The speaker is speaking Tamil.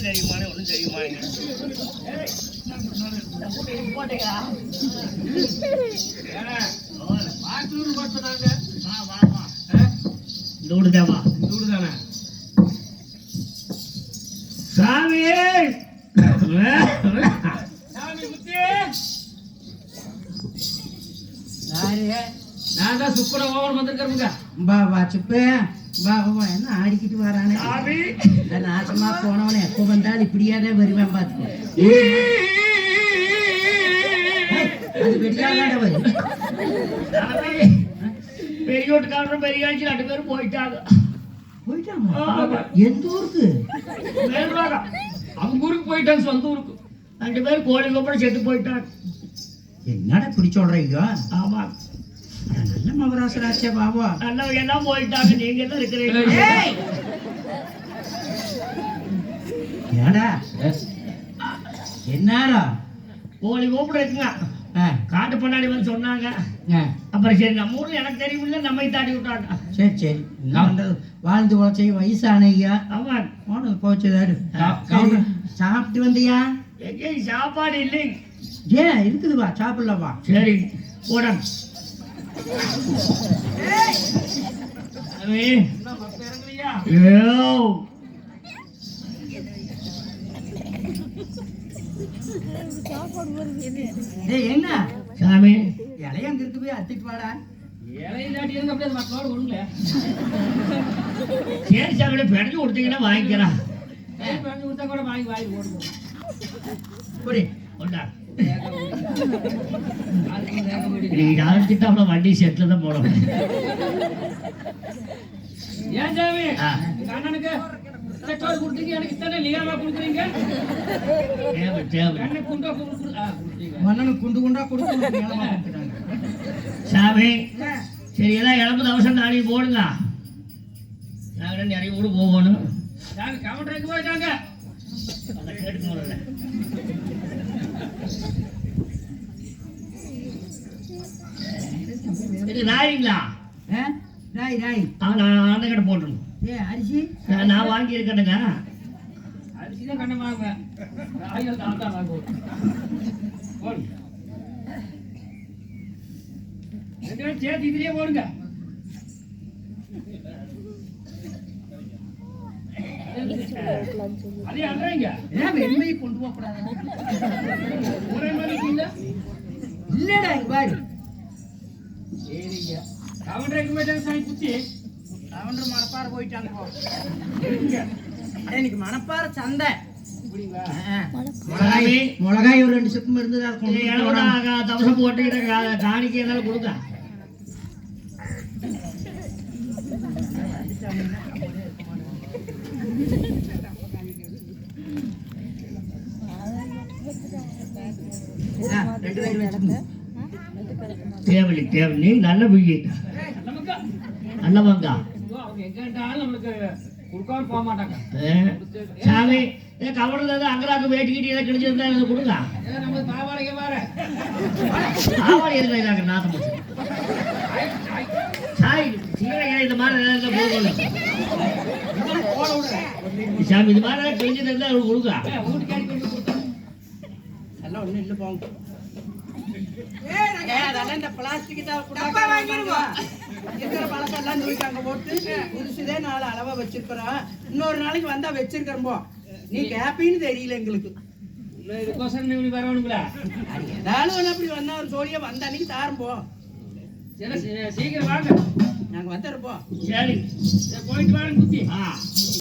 ஒன்றும் தெரியுமானே ஒன்றும் தெரியுமானே சாமியே சாமி! சாரியே நான் தான் சுப்பர ஓவர் வந்திருக்கிறேங்க பா வா சுப்பு. பா வா என்ன ஆடிக்கிட்டு வரானே? நாசமா போனவன எப்போ வந்தாலும் இப்படியாதான் வருவேன் பார்த்துக்கோ. அது வெடியாத வரும் சாமி பெரிய வீட்டுக்காரரும் பெரிய ஆட்சி ரெண்டு பேரும் போயிட்டாங்க. போயிட்டாங்க. எந்த ஊருக்கு? அவங்க ஊருக்கு போயிட்டாங்க சொந்த ஊருக்கு. ரெண்டு பேரும் கோழி கூட செத்து போயிட்டாங்க. என்னடா இப்படி சொல்றீங்க? ஆமா. மகராசராச்சே பாபா நல்லவங்க எல்லாம் போயிட்டாங்க நீங்க தான் இருக்கிறீங்க! ஏடா? என்னடா? கோழி கூப்பிட இருக்குங்க ஆ, காட்டு பண்ணாடி வந்து சொன்னாங்க. அப்புறம் சரி நம்ம ஊர்ல எனக்கு தெரியுமில்ல நம்மை தாண்டி விட்டாங்க. சரி சரி. என்ன வாழ்ந்து உழைச்சி வயசான ஐயா. ஆமா. போனது போச்சுதாரு. சாப்பிட்டு வந்தியா? சாப்பாடு இல்லை. ஏன் இருக்குது வா சாப்பிடலாம்? சரி போட ஐயோ டேய் என்ன? சாமி. இலைய அங்க இருக்கு போய் அத்திட்டு வாடா. சரி சாமி பிறகு கொடுத்தீங்கன்னா வாங்கிக்கிறேன். பண்ணி கொடுத்தா கூட வாங்கி வாங்கி போடுவோம் புடி கொண்டா நீ யார்கிட்ட அவ்வளோ வண்டி செட்டில் தான் போடணும் ஏன். எங்க அண்ணனுக்கு கொடுத்தீங்க எனக்கு இத்தனை லியாமா கொடுக்குறீங்க? தேவை தேவை. கண்ணு குண்டா குண்டு குண்டா கொடுத்து. சாமி சரி எல்லாம் இழப்பு அவசரம் நாளைக்கு போடுங்க. நாங்கள் நிறைய ஊர் போகணும். சாமி கவுண்டருக்கு போயிட்டாங்க. அதை கேட்டு போகிறேன் இது நாய்ங்களா ஆ? ராய் ராய். ஆ நான் அந்த கடை போட்டுருங்க. ஏ அரிசி? நான் வாங்கி இருக்கேனுங்க அரிசி தான் கண்ணு வாங்க. ஆயில் தாத்தா வாங்குவோம் போடு. ரெண்டு பேரும் சேர்த்து இதுலயே போடுங்க. அதே அல்றாங்க ஏன் வெண்மையை கொண்டு போக கூடாது ஒரே மாதிரி இருக்கீங்களா இல்லடா பாரு சரிங்க கவுண்டருக்கு போயிட்டாங்க சாமி குச்சி அவன்ற மணப்பாறை போயிட்டாங்க போ. ஏய், இன்னைக்கு மணப்பாறை சந்தை. மிளகாய் மிளகாய் ஒரு ரெண்டு சிப்பம் இருந்தது. தவசம் போட்டுக்கிட்ட காணிக்கை என்னாலும் கொடுங்க ஆ, ரெண்டு பேரும் வச்சுக்கோங்க. தேவலி தேவலி நல்ல பிள்ளை நமக்கு நல்லவங்க. சாமி கவர்ல இருந்து அங்கராக்கு வேட்டிக்கிட்டு ஏதாவது கிழிச்சிருந்தா எனக்கு கொடுங்க ஆவாடி எதுக்கு போச்சு சாய் இந்த மாதிரி கொடுக்கணும் விடுறேன் சாமி இது மாதிரி இருந்தா அவங்களுக்கு கொடுங்க இல்ல போங்க ஏய், அதெல்லாம் இந்த பிளாஸ்டிக் தான் கூட இருக்கிற பழக்கெல்லாம் தூக்கி அங்க போட்டு புதுசுதே நாலு அளவா வச்சிருக்கிறோம் இன்னொரு நாளைக்கு வந்தா வச்சிருக்கிறோம் போ. நீ கேப்பின்னு தெரியல எங்களுக்கு. இதுக்கோசரம் வரணுங்களா? அது ஏதாவது அப்படி வந்தா ஒரு ஜோடியா வந்த அன்னைக்கு தாரம் போ. சரி சீ- சீக்கிரம் வாங்க. நாங்க வந்துடுறோம் போ. சரி போயிட்டு வாங்க